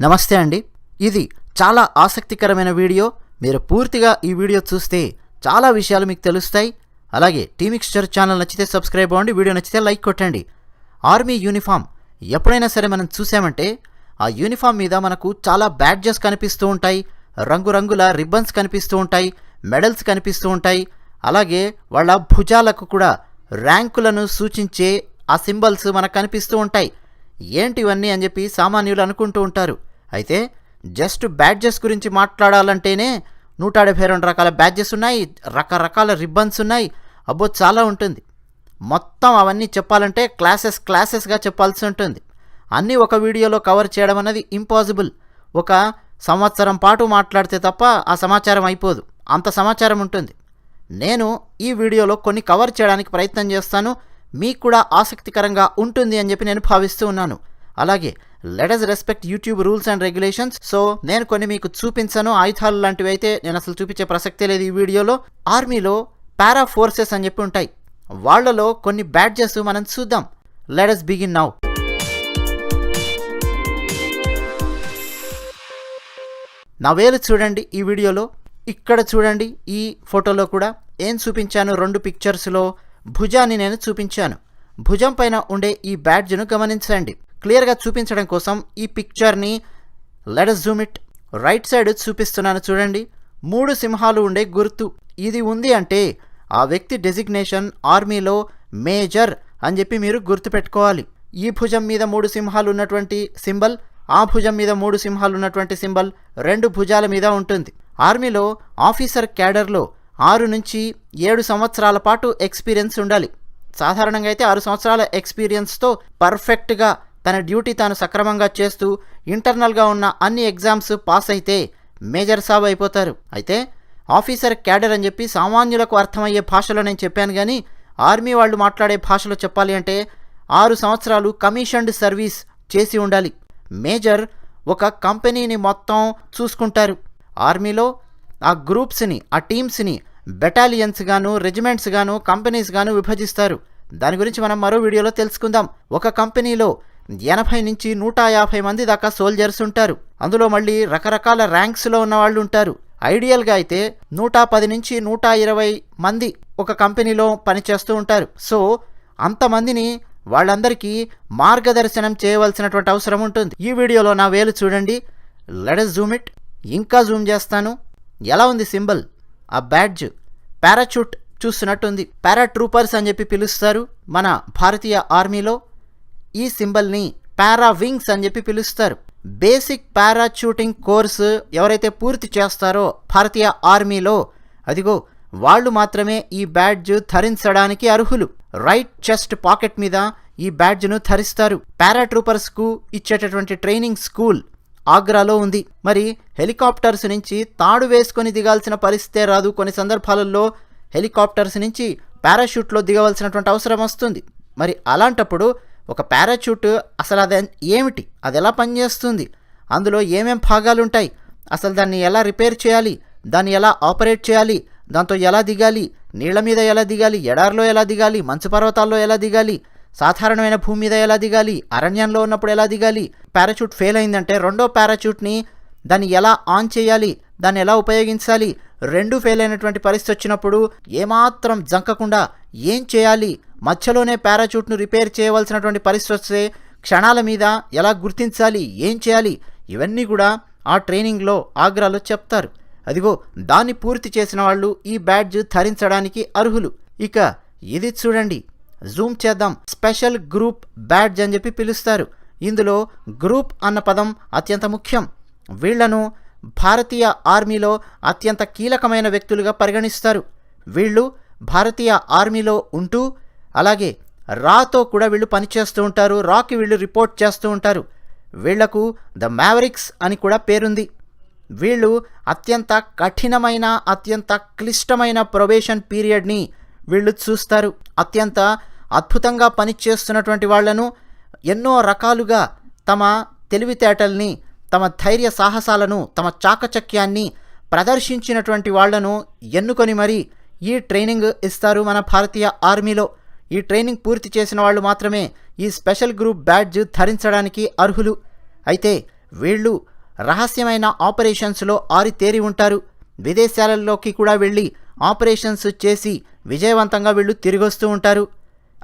నమస్తే అండి. ఇది చాలా ఆసక్తికరమైన వీడియో. మీరు పూర్తిగా ఈ వీడియో చూస్తే చాలా విషయాలు మీకు తెలుస్తాయి. అలాగే టీమిక్స్చర్ ఛానల్ నచ్చితే సబ్స్క్రైబ్ అవ్వండి వీడియో నచ్చితే లైక్ కొట్టండి. ఆర్మీ యూనిఫామ్ ఎప్పుడైనా సరే మనం చూసామంటే ఆ యూనిఫామ్ మీద మనకు చాలా బ్యాడ్జెస్ కనిపిస్తూ ఉంటాయి. రంగురంగుల రిబ్బన్స్ కనిపిస్తూ ఉంటాయి. మెడల్స్ కనిపిస్తూ ఉంటాయి. అలాగే వాళ్ళ భుజాలకు కూడా ర్యాంకులను సూచించే ఆ సింబల్స్ మనకు కనిపిస్తూ ఉంటాయి. ఏంటివన్నీ అని చెప్పి సామాన్యులు అనుకుంటూ ఉంటారు. అయితే జస్ట్ బ్యాడ్జెస్ గురించి మాట్లాడాలంటేనే నూట డెబ్బై రెండు రకాల బ్యాడ్జెస్ ఉన్నాయి రకరకాల రిబ్బన్స్ ఉన్నాయి. అబ్బో చాలా ఉంటుంది. మొత్తం అవన్నీ చెప్పాలంటే క్లాసెస్ క్లాసెస్గా చెప్పాల్సి ఉంటుంది. అన్నీ ఒక వీడియోలో కవర్ చేయడం అనేది ఇంపాసిబుల్ ఒక సంవత్సరం పాటు మాట్లాడితే తప్ప ఆ సమాచారం అయిపోదు. అంత సమాచారం ఉంటుంది. నేను ఈ వీడియోలో కొన్ని కవర్ చేయడానికి ప్రయత్నం చేస్తాను. మీకు కూడా ఆసక్తికరంగా ఉంటుంది అని చెప్పి నేను భావిస్తూ ఉన్నాను. అలాగే let us respect YouTube rules and regulations so నేను కొన్ని మీకు చూపించను. ఆయుధాలు లాంటివి అయితే నేను అసలు చూపించే ప్రసక్తే లేదు ఈ వీడియోలో. ఆర్మీలో పారా ఫోర్సెస్ అని చెప్పి ఉంటాయి. వాళ్ళలో కొన్ని బ్యాడ్జెస్ మనం చూద్దాం. లెటస్ బిగిన్ నౌ నా వేలు చూడండి ఈ వీడియోలో. ఇక్కడ చూడండి ఈ ఫోటోలో కూడా. ఏం చూపించాను? రెండు పిక్చర్స్లో భుజాన్ని నేను చూపించాను. భుజం పైన ఉండే ఈ బ్యాడ్జ్ను గమనించండి. క్లియర్గా చూపించడం కోసం ఈ పిక్చర్ని let us zoom it right side చూపిస్తున్నాను చూడండి. మూడు సింహాలు ఉండే గుర్తు. ఇది ఉంది అంటే ఆ వ్యక్తి డెసిగ్నేషన్ ఆర్మీలో మేజర్ అని చెప్పి మీరు గుర్తుపెట్టుకోవాలి. ఈ భుజం మీద మూడు సింహాలు ఉన్నటువంటి సింబల్ ఆ భుజం మీద మూడు సింహాలు ఉన్నటువంటి సింబల్ రెండు భుజాల మీద ఉంటుంది. ఆర్మీలో ఆఫీసర్ క్యాడర్లో ఆరు నుంచి ఏడు సంవత్సరాల పాటు ఎక్స్పీరియన్స్ ఉండాలి. సాధారణంగా అయితే ఆరు సంవత్సరాల ఎక్స్పీరియన్స్తో పర్ఫెక్ట్గా తన డ్యూటీ తాను సక్రమంగా చేస్తూ ఇంటర్నల్గా ఉన్న అన్ని ఎగ్జామ్స్ పాస్ అయితే మేజర్ సాబ్ అయిపోతారు. అయితే ఆఫీసర్ క్యాడర్ అని చెప్పి సామాన్యులకు అర్థమయ్యే భాషలో నేను చెప్పాను కానీ ఆర్మీ వాళ్ళు మాట్లాడే భాషలో చెప్పాలి అంటే ఆరు సంవత్సరాలు కమిషన్డ్ సర్వీస్ చేసి ఉండాలి. మేజర్ ఒక కంపెనీని మొత్తం చూసుకుంటారు. ఆర్మీలో ఆ గ్రూప్స్ని ఆ టీమ్స్ని బెటాలియన్స్ గాను రెజిమెంట్స్ గాను కంపెనీస్ గాను విభజిస్తారు. దాని గురించి మనం మరో వీడియోలో తెలుసుకుందాం. ఒక కంపెనీలో ఎనభై నుంచి నూట యాభై మంది దాకా సోల్జర్స్ ఉంటారు. అందులో మళ్ళీ రకరకాల ర్యాంక్స్లో ఉన్న వాళ్ళు ఉంటారు. ఐడియల్గా అయితే నూట పది నుంచి నూట ఇరవై మంది ఒక కంపెనీలో పనిచేస్తూ ఉంటారు. సో అంతమందిని వాళ్ళందరికీ మార్గదర్శనం చేయవలసినటువంటి అవసరం ఉంటుంది. ఈ వీడియోలో నా వేలు చూడండి. లెడస్ జూమ్ ఇట్ ఇంకా జూమ్ చేస్తాను. ఎలా ఉంది సింబల్? ఆ బ్యాడ్జ్ పారాచూట్ చూస్తున్నట్టుంది. పారాట్రూపర్స్ అని చెప్పి పిలుస్తారు మన భారతీయ ఆర్మీలో. ఈ సింబల్ని పారా వింగ్స్ అని చెప్పి పిలుస్తారు. బేసిక్ పారాచూటింగ్ కోర్సు ఎవరైతే పూర్తి చేస్తారో భారతీయ ఆర్మీలో అదిగో వాళ్ళు మాత్రమే ఈ బ్యాడ్జ్ ధరించడానికి అర్హులు. రైట్ చెస్ట్ పాకెట్ మీద ఈ బ్యాడ్జ్ను ధరిస్తారు. పారాట్రూపర్స్కు ఇచ్చేటటువంటి ట్రైనింగ్ స్కూల్ ఆగ్రాలో ఉంది. మరి హెలికాప్టర్స్ నుంచి తాడు వేసుకొని దిగాల్సిన పరిస్థితే రాదు. కొన్ని సందర్భాలలో హెలికాప్టర్స్ నుంచి పారాషూట్లో దిగవలసినటువంటి అవసరం వస్తుంది. మరి అలాంటప్పుడు ఒక పారాచూట్ అసలు అది ఏమిటి? అది ఎలా పనిచేస్తుంది? అందులో ఏమేం భాగాలుంటాయి అసలు దాన్ని ఎలా రిపేర్ చేయాలి? దాన్ని ఎలా ఆపరేట్ చేయాలి? దాంతో ఎలా దిగాలి? నీళ్ళ మీద ఎలా దిగాలి? ఎడారిలో ఎలా దిగాలి? మంచు పర్వతాల్లో ఎలా దిగాలి? సాధారణమైన భూమి మీద ఎలా దిగాలి? అరణ్యంలో ఉన్నప్పుడు ఎలా దిగాలి? పారాచూట్ ఫెయిల్ అయిందంటే రెండో పారాచూట్ని దాన్ని ఎలా ఆన్ చేయాలి? దాన్ని ఎలా ఉపయోగించాలి? రెండు ఫెయిల్ అయినటువంటి పరిస్థితి వచ్చినప్పుడు ఏమాత్రం జంకకుండా ఏం చేయాలి? మధ్యలోనే పారాచూట్ను రిపేర్ చేయవలసినటువంటి పరిస్థితి వస్తే క్షణాల మీద ఎలా గుర్తించాలి? ఏం చేయాలి? ఇవన్నీ కూడా ఆ ట్రైనింగ్లో ఆగ్రాలో చెప్తారు. అదిగో దాన్ని పూర్తి చేసిన వాళ్ళు ఈ బ్యాడ్జ్ ధరించడానికి అర్హులు. ఇక ఇది చూడండి. జూమ్ చేద్దాం. స్పెషల్ గ్రూప్ బ్యాడ్జ్ అని చెప్పి పిలుస్తారు. ఇందులో గ్రూప్ అన్న పదం అత్యంత ముఖ్యం. వీళ్ళను భారతీయ ఆర్మీలో అత్యంత కీలకమైన వ్యక్తులుగా పరిగణిస్తారు. వీళ్ళు భారతీయ ఆర్మీలో ఉంటూ అలాగే రాతో కూడా వీళ్ళు పనిచేస్తూ ఉంటారు. రాకి వీళ్ళు రిపోర్ట్ చేస్తూ ఉంటారు. వీళ్ళకు ద మ్యావరిక్స్ అని కూడా పేరుంది. వీళ్ళు అత్యంత కఠినమైన అత్యంత క్లిష్టమైన ప్రొబేషన్ పీరియడ్ని వీళ్ళు చూస్తారు. అత్యంత అద్భుతంగా పనిచేస్తున్నటువంటి వాళ్ళను ఎన్నో రకాలుగా తమ తెలివితేటల్ని తమ ధైర్య సాహసాలను తమ చాకచక్యాన్ని ప్రదర్శించినటువంటి వాళ్ళను ఎన్నుకొని మరీ ఈ ట్రైనింగ్ ఇస్తారు మన భారతీయ ఆర్మీలో. ఈ ట్రైనింగ్ పూర్తి చేసిన వాళ్ళు మాత్రమే ఈ స్పెషల్ గ్రూప్ బ్యాడ్జ్ ధరించడానికి అర్హులు. అయితే వీళ్ళు రహస్యమైన ఆపరేషన్స్లో ఆరితేరి ఉంటారు. విదేశాలలోకి కూడా వెళ్ళి ఆపరేషన్స్ చేసి విజయవంతంగా వీళ్ళు తిరిగొస్తూ ఉంటారు.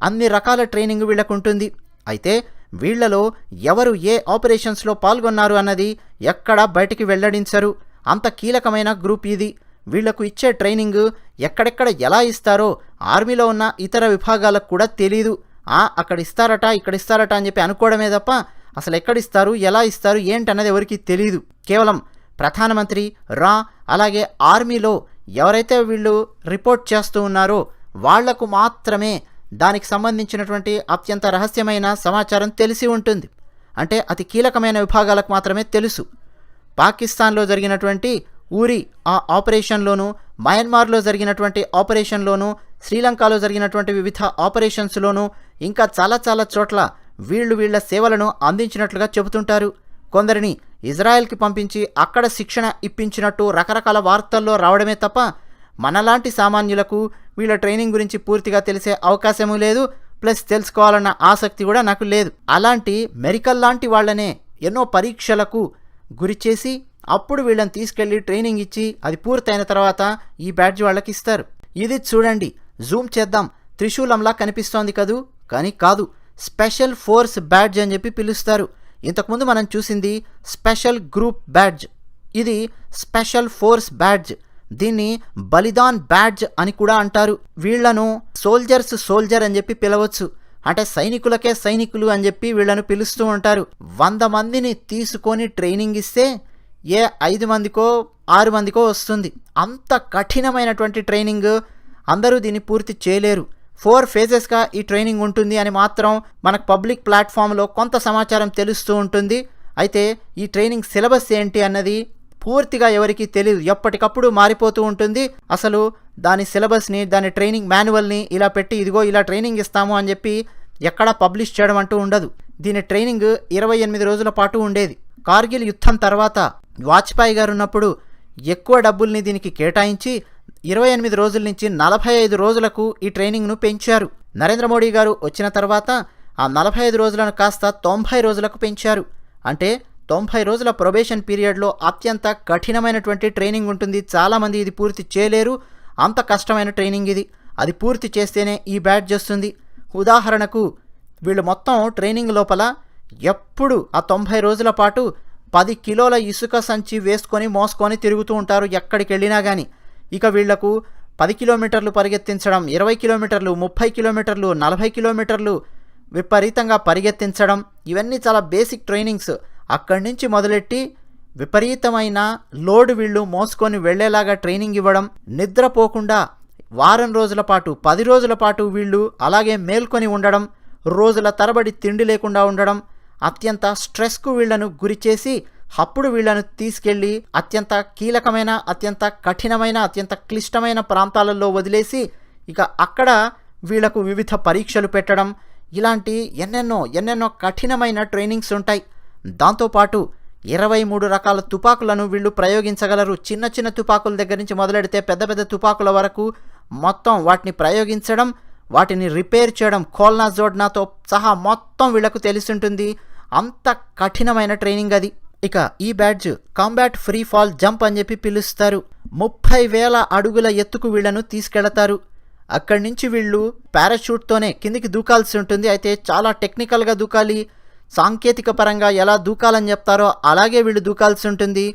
అన్ని రకాల ట్రైనింగ్ వీళ్ళకు ఉంటుంది అయితే వీళ్ళలో ఎవరు ఏ ఆపరేషన్స్లో పాల్గొన్నారు అన్నది ఎక్కడా బయటికి వెల్లడించరు. అంత కీలకమైన గ్రూప్ ఇది. వీళ్ళకు ఇచ్చే ట్రైనింగ్ ఎక్కడెక్కడ ఎలా ఇస్తారో ఆర్మీలో ఉన్న ఇతర విభాగాలకు కూడా తెలీదు. ఆ అక్కడ ఇస్తారట ఇక్కడ ఇస్తారట అని చెప్పి అనుకోవడమే తప్ప అసలు ఎక్కడిస్తారు ఎలా ఇస్తారు ఏంటన్నది ఎవరికి తెలియదు కేవలం ప్రధానమంత్రి రా అలాగే ఆర్మీలో ఎవరైతే వీళ్ళు రిపోర్ట్ చేస్తూ ఉన్నారో వాళ్ళకు మాత్రమే దానికి సంబంధించినటువంటి అత్యంత రహస్యమైన సమాచారం తెలిసి ఉంటుంది. అంటే అతి కీలకమైన విభాగాలకు మాత్రమే తెలుసు. పాకిస్తాన్లో జరిగినటువంటి ఊరి ఆ ఆపరేషన్లోనూ మయన్మార్లో జరిగినటువంటి ఆపరేషన్లోనూ శ్రీలంకలో జరిగినటువంటి వివిధ ఆపరేషన్స్లోనూ ఇంకా చాలా చాలా చోట్ల వీళ్ళు వీళ్ళ సేవలను అందించినట్లుగా చెబుతుంటారు. కొందరిని ఇజ్రాయెల్కి పంపించి అక్కడ శిక్షణ ఇప్పించినట్టు రకరకాల వార్తల్లో రావడమే తప్ప మనలాంటి సామాన్యులకు వీళ్ళ ట్రైనింగ్ గురించి పూర్తిగా తెలిసే అవకాశము లేదు ప్లస్ తెలుసుకోవాలన్న ఆసక్తి కూడా నాకు లేదు. అలాంటి మెరికల్ లాంటి వాళ్ళనే ఎన్నో పరీక్షలకు గురిచేసి అప్పుడు వీళ్ళని తీసుకెళ్ళి ట్రైనింగ్ ఇచ్చి అది పూర్తయిన తర్వాత ఈ బ్యాడ్జ్ వాళ్ళకి ఇస్తారు. ఇది చూడండి జూమ్ చేద్దాం. త్రిశూలంలా కనిపిస్తోంది కదూ? కానీ కాదు. స్పెషల్ ఫోర్స్ బ్యాడ్జ్ అని చెప్పి పిలుస్తారు. ఇంతకుముందు మనం చూసింది స్పెషల్ గ్రూప్ బ్యాడ్జ్. ఇది స్పెషల్ ఫోర్స్ బ్యాడ్జ్. దీన్ని బలిదాన్ బ్యాడ్జ్ అని కూడా అంటారు. వీళ్ళను సోల్జర్స్ సోల్జర్ అని చెప్పి పిలవచ్చు. అంటే సైనికులకే సైనికులు అని చెప్పి వీళ్ళను పిలుస్తూ ఉంటారు. వంద మందిని తీసుకొని ట్రైనింగ్ ఇస్తే ఏ ఐదు మందికో ఆరు మందికో వస్తుంది. అంత కఠినమైనటువంటి ట్రైనింగ్ అందరూ దీన్ని పూర్తి చేయలేరు. ఫోర్ ఫేజెస్గా ఈ ట్రైనింగ్ ఉంటుంది అని మాత్రం మనకు పబ్లిక్ ప్లాట్ఫామ్లో కొంత సమాచారం తెలుస్తూ ఉంటుంది. అయితే ఈ ట్రైనింగ్ సిలబస్ ఏంటి అన్నది పూర్తిగా ఎవరికి తెలియదు ఎప్పటికప్పుడు మారిపోతూ ఉంటుంది. అసలు దాని సిలబస్ని దాని ట్రైనింగ్ మాన్యువల్ని ఇలా పెట్టి ఇదిగో ఇలా ట్రైనింగ్ ఇస్తాము అని చెప్పి ఎక్కడా పబ్లిష్ చేయడం అంటూ ఉండదు. దీని ట్రైనింగ్ ఇరవై ఎనిమిది రోజుల పాటు ఉండేది. కార్గిల్ యుద్ధం తర్వాత వాజ్పేయి గారు ఉన్నప్పుడు ఎక్కువ డబ్బుల్ని దీనికి కేటాయించి ఇరవై ఎనిమిది రోజుల నుంచి నలభై ఐదు రోజులకు ఈ ట్రైనింగ్ను పెంచారు. నరేంద్ర మోడీ గారు వచ్చిన తర్వాత ఆ నలభై ఐదు రోజులను కాస్త తొంభై రోజులకు పెంచారు. అంటే తొంభై రోజుల ప్రొబేషన్ పీరియడ్లో అత్యంత కఠినమైనటువంటి ట్రైనింగ్ ఉంటుంది. చాలామంది ఇది పూర్తి చేయలేరు. అంత కష్టమైన ట్రైనింగ్ ఇది. అది పూర్తి చేస్తేనే ఈ బ్యాడ్జ్ వస్తుంది. ఉదాహరణకు వీళ్ళు మొత్తం ట్రైనింగ్ లోపల ఎప్పుడు ఆ తొంభై రోజుల పాటు పది కిలోల ఇసుక సంచి వేసుకొని మోసుకొని తిరుగుతూ ఉంటారు ఎక్కడికి వెళ్ళినా కానీ ఇక వీళ్ళకు పది కిలోమీటర్లు పరిగెత్తించడం ఇరవై కిలోమీటర్లు ముప్పై కిలోమీటర్లు నలభై కిలోమీటర్లు విపరీతంగా పరిగెత్తించడం ఇవన్నీ చాలా బేసిక్ ట్రైనింగ్స్ అక్కడి నుంచి మొదలెట్టి విపరీతమైన లోడ్ వీళ్ళు మోసుకొని వెళ్ళేలాగా ట్రైనింగ్ ఇవ్వడం నిద్రపోకుండా వారం రోజుల పాటు పది రోజుల పాటు వీళ్ళు అలాగే మేల్కొని ఉండడం రోజుల తరబడి తిండి లేకుండా ఉండడం అత్యంత స్ట్రెస్కు వీళ్ళను గురిచేసి అప్పుడు వీళ్ళను తీసుకెళ్ళి అత్యంత కీలకమైన అత్యంత కఠినమైన అత్యంత క్లిష్టమైన ప్రాంతాలలో వదిలేసి ఇక అక్కడ వీళ్ళకు వివిధ పరీక్షలు పెట్టడం ఇలాంటి ఎన్నెన్నో ఎన్నెన్నో కఠినమైన ట్రైనింగ్స్ ఉంటాయి. దాంతోపాటు ఇరవై మూడు రకాల తుపాకులను వీళ్ళు ప్రయోగించగలరు. చిన్న చిన్న తుపాకుల దగ్గర నుంచి మొదలెడితే పెద్ద పెద్ద తుపాకుల వరకు మొత్తం వాటిని ప్రయోగించడం వాటిని రిపేర్ చేయడం కోల్నా జోడ్నాతో సహా మొత్తం వీళ్ళకు తెలిసింటుంది. అంత కఠినమైన ట్రైనింగ్ అది. ఇక ఈ badge combat free fall jump అని చెప్పి పిలుస్తారు. ముప్పై వేల అడుగుల ఎత్తుకు వీళ్ళను తీసుకెళతారు. అక్కడి నుంచి వీళ్ళు పారాషూట్తోనే కిందికి దూకాల్సి ఉంటుంది. అయితే చాలా టెక్నికల్గా దూకాలి. సాంకేతిక పరంగా ఎలా దూకాలని చెప్తారో అలాగే వీళ్ళు దూకాల్సి ఉంటుంది.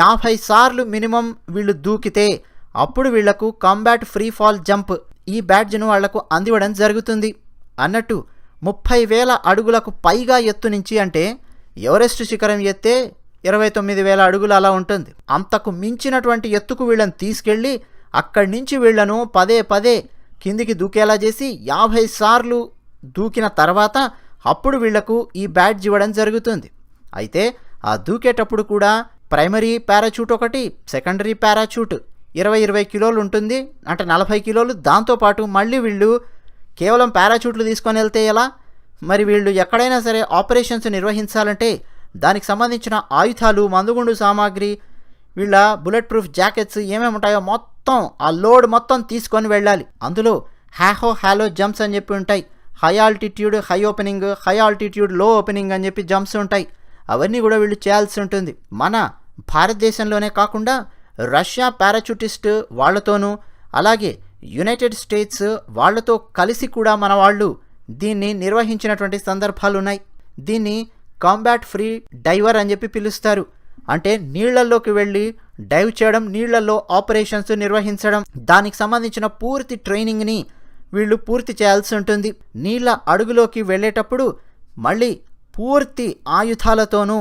యాభై సార్లు మినిమం వీళ్ళు దూకితే అప్పుడు వీళ్ళకు కాంబాట్ ఫ్రీ ఫాల్ జంప్ ఈ బ్యాడ్జ్ను వాళ్ళకు అందివ్వడం జరుగుతుంది. అన్నట్టు ముప్పై వేల అడుగులకు పైగా ఎత్తు నుంచి అంటే ఎవరెస్ట్ శిఖరం ఎత్తే ఇరవై తొమ్మిది వేల అడుగులు అలా ఉంటుంది. అంతకు మించినటువంటి ఎత్తుకు వీళ్ళని తీసుకెళ్ళి అక్కడి నుంచి వీళ్ళను పదే పదే కిందికి దూకేలా చేసి యాభై సార్లు దూకిన తర్వాత అప్పుడు వీళ్ళకు ఈ బ్యాడ్జ్ ఇవ్వడం జరుగుతుంది. అయితే ఆ దూకేటప్పుడు కూడా ప్రైమరీ పారాచూట్ ఒకటి సెకండరీ పారాచూట్ ఇరవై ఇరవై కిలోలు ఉంటుంది అంటే నలభై కిలోలు. దాంతోపాటు మళ్ళీ వీళ్ళు కేవలం పారాచూట్లు తీసుకొని వెళ్తే ఎలా? మరి వీళ్ళు ఎక్కడైనా సరే ఆపరేషన్స్ నిర్వహించాలంటే దానికి సంబంధించిన ఆయుధాలు మందుగుండు సామాగ్రి వీళ్ళ బుల్లెట్ ప్రూఫ్ జాకెట్స్ ఏమేమి ఉంటాయో మొత్తం ఆ లోడ్ మొత్తం తీసుకొని వెళ్ళాలి. అందులో హ్యాహో హ్యాలో జంప్స్ అని చెప్పి ఉంటాయి. High altitude high opening high ఆల్టిట్యూడ్లో opening అని చెప్పి జంప్స్ ఉంటాయి. అవన్నీ కూడా వీళ్ళు చేయాల్సి ఉంటుంది. మన భారతదేశంలోనే కాకుండా రష్యా పారాచూటిస్ట్ వాళ్ళతోనూ అలాగే యునైటెడ్ స్టేట్స్ వాళ్ళతో కలిసి కూడా మన వాళ్ళు దీన్ని నిర్వహించినటువంటి సందర్భాలు ఉన్నాయి దీన్ని కాంబాట్ ఫ్రీ డైవర్ అని చెప్పి పిలుస్తారు. అంటే నీళ్ళలోకి వెళ్ళి డైవ్ చేయడం నీళ్ళలో ఆపరేషన్స్ నిర్వహించడం. దానికి సంబంధించిన పూర్తి ట్రైనింగ్ని వీళ్ళు పూర్తి చేయాల్సి ఉంటుంది. నీళ్ళ అడుగులోకి వెళ్ళేటప్పుడు మళ్ళీ పూర్తి ఆయుధాలతోనూ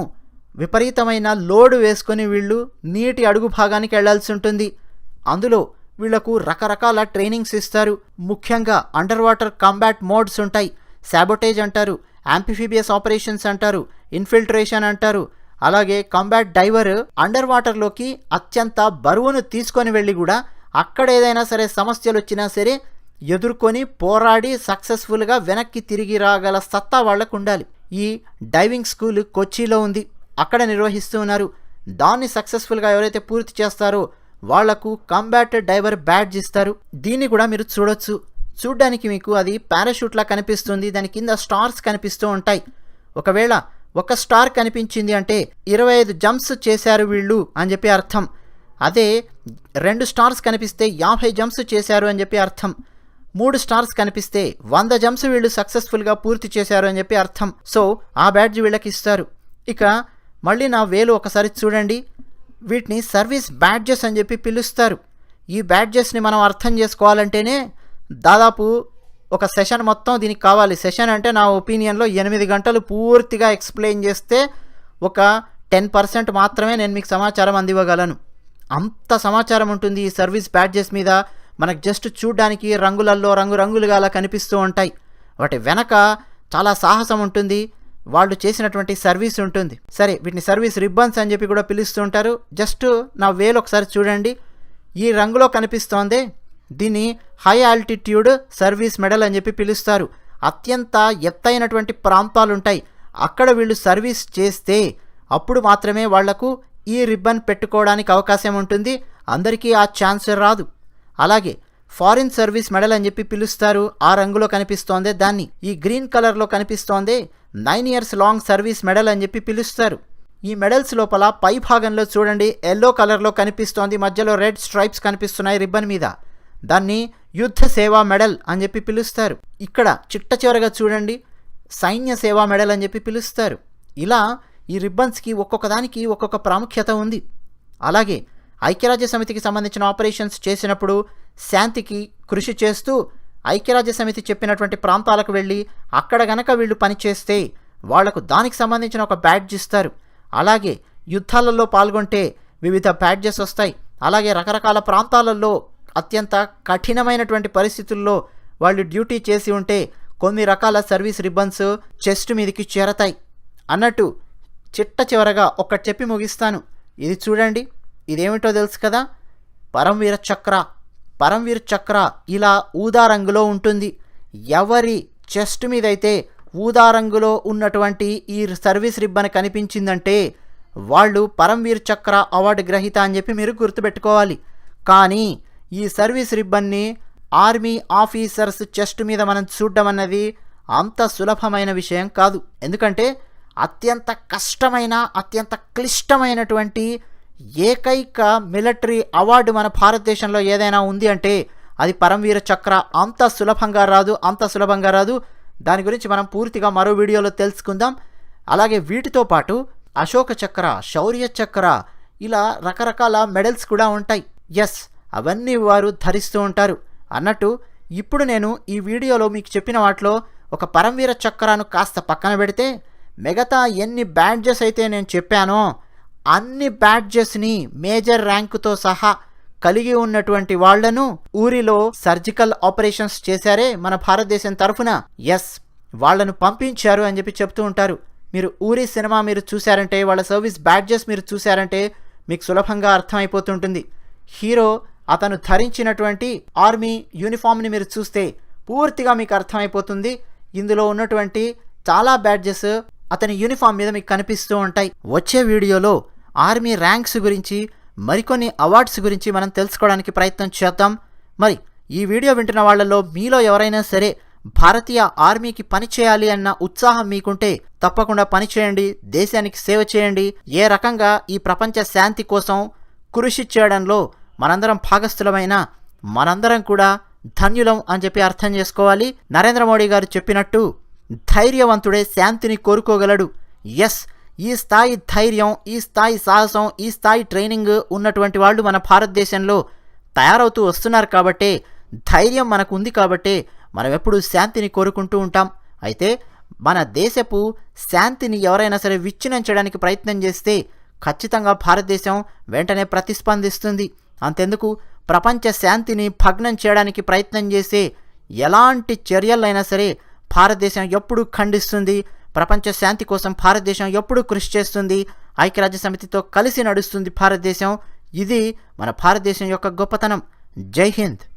విపరీతమైన లోడు వేసుకొని వీళ్ళు నీటి అడుగు భాగానికి వెళ్ళాల్సి ఉంటుంది. అందులో వీళ్ళకు రకరకాల ట్రైనింగ్స్ ఇస్తారు. ముఖ్యంగా అండర్ వాటర్ కాంబాట్ మోడ్స్ ఉంటాయి. శాబోటేజ్ అంటారు యాంపిఫీబియస్ ఆపరేషన్స్ అంటారు ఇన్ఫిల్ట్రేషన్ అంటారు. అలాగే కాంబాట్ డైవర్ అండర్ వాటర్లోకి అత్యంత బరువును తీసుకొని వెళ్ళి కూడా అక్కడ ఏదైనా సరే సమస్యలు వచ్చినా సరే ఎదుర్కొని పోరాడి సక్సెస్ఫుల్గా వెనక్కి తిరిగి రాగల సత్తా వాళ్ళకు ఉండాలి ఈ డైవింగ్ స్కూల్ కొచ్చిలో ఉంది. అక్కడ నిర్వహిస్తూ ఉన్నారు. దాన్ని సక్సెస్ఫుల్గా ఎవరైతే పూర్తి చేస్తారో వాళ్ళకు కాంబాట్ డైవర్ బ్యాడ్జ్ ఇస్తారు. దీన్ని కూడా మీరు చూడొచ్చు. చూడ్డానికి మీకు అది పారాషూట్లా కనిపిస్తుంది. దాని కింద స్టార్స్ కనిపిస్తూ ఉంటాయి. ఒకవేళ ఒక స్టార్ కనిపించింది అంటే ఇరవై ఐదు జంప్స్ చేశారు వీళ్ళు అని చెప్పి అర్థం. అదే రెండు స్టార్స్ కనిపిస్తే యాభై జంప్స్ చేశారు అని చెప్పి అర్థం. మూడు స్టార్స్ కనిపిస్తే వంద జంప్స్ వీళ్ళు సక్సెస్ఫుల్గా పూర్తి చేశారు అని చెప్పి అర్థం. సో ఆ బ్యాడ్జ్ వీళ్ళకి ఇస్తారు. ఇక మళ్ళీ నా వేలు ఒకసారి చూడండి. వీటిని సర్వీస్ బ్యాడ్జెస్ అని చెప్పి పిలుస్తారు. ఈ బ్యాడ్జెస్ని మనం అర్థం చేసుకోవాలంటేనే దాదాపు ఒక సెషన్ మొత్తం దీనికి కావాలి. సెషన్ అంటే నా ఒపీనియన్లో ఎనిమిది గంటలు పూర్తిగా ఎక్స్ప్లెయిన్ చేస్తే ఒక టెన్ పర్సెంట్ మాత్రమే నేను మీకు సమాచారం అందివ్వగలను. అంత సమాచారం ఉంటుంది ఈ సర్వీస్ బ్యాడ్జెస్ మీద. మనకు జస్ట్ చూడడానికి రంగులల్లో రంగు రంగులుగా అలా కనిపిస్తూ ఉంటాయి. వాటి వెనక చాలా సాహసం ఉంటుంది. వాళ్ళు చేసినటువంటి సర్వీస్ ఉంటుంది. సరే వీటిని సర్వీస్ రిబ్బన్స్ అని చెప్పి కూడా పిలుస్తూ ఉంటారు. జస్ట్ నా వేలు ఒకసారి చూడండి. ఈ రంగులో కనిపిస్తోంది. దీన్ని హై ఆల్టిట్యూడ్ సర్వీస్ మెడల్ అని చెప్పి పిలుస్తారు. అత్యంత ఎత్తైనటువంటి ప్రాంతాలు ఉంటాయి అక్కడ వీళ్ళు సర్వీస్ చేస్తే అప్పుడు మాత్రమే వాళ్ళకు ఈ రిబ్బన్ పెట్టుకోవడానికి అవకాశం ఉంటుంది. అందరికీ ఆ ఛాన్స్ రాదు. అలాగే ఫారిన్ సర్వీస్ మెడల్ అని చెప్పి పిలుస్తారు. ఆ రంగులో కనిపిస్తోంది దాన్ని. ఈ గ్రీన్ కలర్లో కనిపిస్తోంది nine years long service medal అని చెప్పి పిలుస్తారు. ఈ మెడల్స్ లోపల పై భాగంలో చూడండి. ఎల్లో కలర్లో కనిపిస్తోంది. మధ్యలో రెడ్ స్ట్రైప్స్ కనిపిస్తున్నాయి రిబ్బన్ మీద. దాన్ని యుద్ధ సేవా మెడల్ అని చెప్పి పిలుస్తారు. ఇక్కడ చిట్ట చివరగా చూడండి. సైన్య సేవా మెడల్ అని చెప్పి పిలుస్తారు. ఇలా ఈ రిబ్బన్స్కి ఒక్కొక్క దానికి ఒక్కొక్క ప్రాముఖ్యత ఉంది. అలాగే ఐక్యరాజ్య సమితికి సంబంధించిన ఆపరేషన్స్ చేసినప్పుడు శాంతికి కృషి చేస్తూ ఐక్యరాజ్య సమితి చెప్పినటువంటి ప్రాంతాలకు వెళ్ళి అక్కడ గనక వీళ్ళు పనిచేస్తే వాళ్ళకు దానికి సంబంధించిన ఒక బ్యాడ్జ్ ఇస్తారు. అలాగే యుద్ధాలలో పాల్గొంటే వివిధ బ్యాడ్జెస్ వస్తాయి. అలాగే రకరకాల ప్రాంతాలలో అత్యంత కఠినమైనటువంటి పరిస్థితుల్లో వాళ్ళు డ్యూటీ చేసి ఉంటే కొన్ని రకాల సర్వీస్ రిబ్బన్స్ చెస్ట్ మీదకి చేరతాయి. అన్నట్టు చిట్ట చివరగా ఒక్కటి చెప్పి ముగిస్తాను. ఇది చూడండి. ఇదేమిటో తెలుసు కదా? పరంవీర చక్ర. పరంవీర చక్ర ఇలా ఊదా రంగులో ఉంటుంది. ఎవరి చెస్ట్ మీద అయితే ఊదా రంగులో ఉన్నటువంటి ఈ సర్వీస్ రిబ్బన్ కనిపించిందంటే వాళ్ళు పరంవీర్ చక్ర అవార్డు గ్రహీత అని చెప్పి మీరు గుర్తుపెట్టుకోవాలి. కానీ ఈ సర్వీస్ రిబ్బన్ని ఆర్మీ ఆఫీసర్స్ చెస్ట్ మీద మనం చూడడం అన్నది అంత సులభమైన విషయం కాదు. ఎందుకంటే అత్యంత కష్టమైన అత్యంత క్లిష్టమైనటువంటి ఏకైక మిలిటరీ అవార్డు మన భారతదేశంలో ఏదైనా ఉంది అంటే అది పరమవీర చక్ర. అంత సులభంగా రాదు అంత సులభంగా రాదు. దాని గురించి మనం పూర్తిగా మరో వీడియోలో తెలుసుకుందాం. అలాగే వీటితో పాటు అశోక చక్ర శౌర్య చక్ర ఇలా రకరకాల మెడల్స్ కూడా ఉంటాయి. ఎస్ అవన్నీ వారు ధరిస్తూ ఉంటారు. అన్నట్టు ఇప్పుడు నేను ఈ వీడియోలో మీకు చెప్పిన వాటిలో ఒక పరమవీర చక్రాను కాస్త పక్కన పెడితే మిగతా ఎన్ని బ్యాడ్జెస్ అయితే నేను చెప్పానో అన్ని బ్యాడ్జెస్ని మేజర్ ర్యాంకుతో సహా కలిగి ఉన్నటువంటి వాళ్ళను ఊరిలో సర్జికల్ ఆపరేషన్స్ చేశారే మన భారతదేశం తరఫున. ఎస్ వాళ్ళను పంపించారు అని చెప్పి చెప్తూ ఉంటారు. మీరు ఊరి సినిమా మీరు చూశారంటే వాళ్ళ సర్వీస్ బ్యాడ్జెస్ మీరు చూశారంటే మీకు సులభంగా అర్థమైపోతుంటుంది. హీరో అతను ధరించినటువంటి ఆర్మీ యూనిఫామ్ని మీరు చూస్తే పూర్తిగా మీకు అర్థమైపోతుంది. ఇందులో ఉన్నటువంటి చాలా బ్యాడ్జెస్ అతని యూనిఫామ్ మీద మీకు కనిపిస్తూ ఉంటాయి. వచ్చే వీడియోలో ఆర్మీ ర్యాంక్స్ గురించి మరికొన్ని అవార్డ్స్ గురించి మనం తెలుసుకోవడానికి ప్రయత్నం చేద్దాం. మరి ఈ వీడియో వింటున్న వాళ్ళలో మీలో ఎవరైనా సరే భారతీయ ఆర్మీకి పని చేయాలి అన్న ఉత్సాహం మీకుంటే తప్పకుండా పని చేయండి దేశానికి సేవ చేయండి. ఏ రకంగా ఈ ప్రపంచ శాంతి కోసం కృషి చేయడంలో మనందరం భాగస్థులమైన మనందరం కూడా ధన్యులం అని చెప్పి అర్థం చేసుకోవాలి. నరేంద్ర మోడీ గారు చెప్పినట్టు ధైర్యవంతుడే శాంతిని కోరుకోగలడు. ఎస్ ఈ స్థాయి ధైర్యం ఈ స్థాయి సాహసం ఈ స్థాయి ట్రైనింగ్ ఉన్నటువంటి వాళ్ళు మన భారతదేశంలో తయారవుతూ వస్తున్నారు కాబట్టే ధైర్యం మనకు ఉంది కాబట్టే మనం ఎప్పుడు శాంతిని కోరుకుంటూ ఉంటాం. అయితే మన దేశపు శాంతిని ఎవరైనా సరే విచ్ఛిన్నించడానికి ప్రయత్నం చేస్తే ఖచ్చితంగా భారతదేశం వెంటనే ప్రతిస్పందిస్తుంది. అంతెందుకు? ప్రపంచ శాంతిని భగ్నం చేయడానికి ప్రయత్నం చేసే ఎలాంటి చర్యలైనా సరే భారతదేశం ఎప్పుడూ ఖండిస్తుంది. ప్రపంచ శాంతి కోసం భారతదేశం ఎప్పుడూ కృషి చేస్తుంది ఐక్యరాజ్య సమితితో కలిసి నడుస్తుంది భారతదేశం. ఇది మన భారతదేశం యొక్క గొప్పతనం. జై హింద్.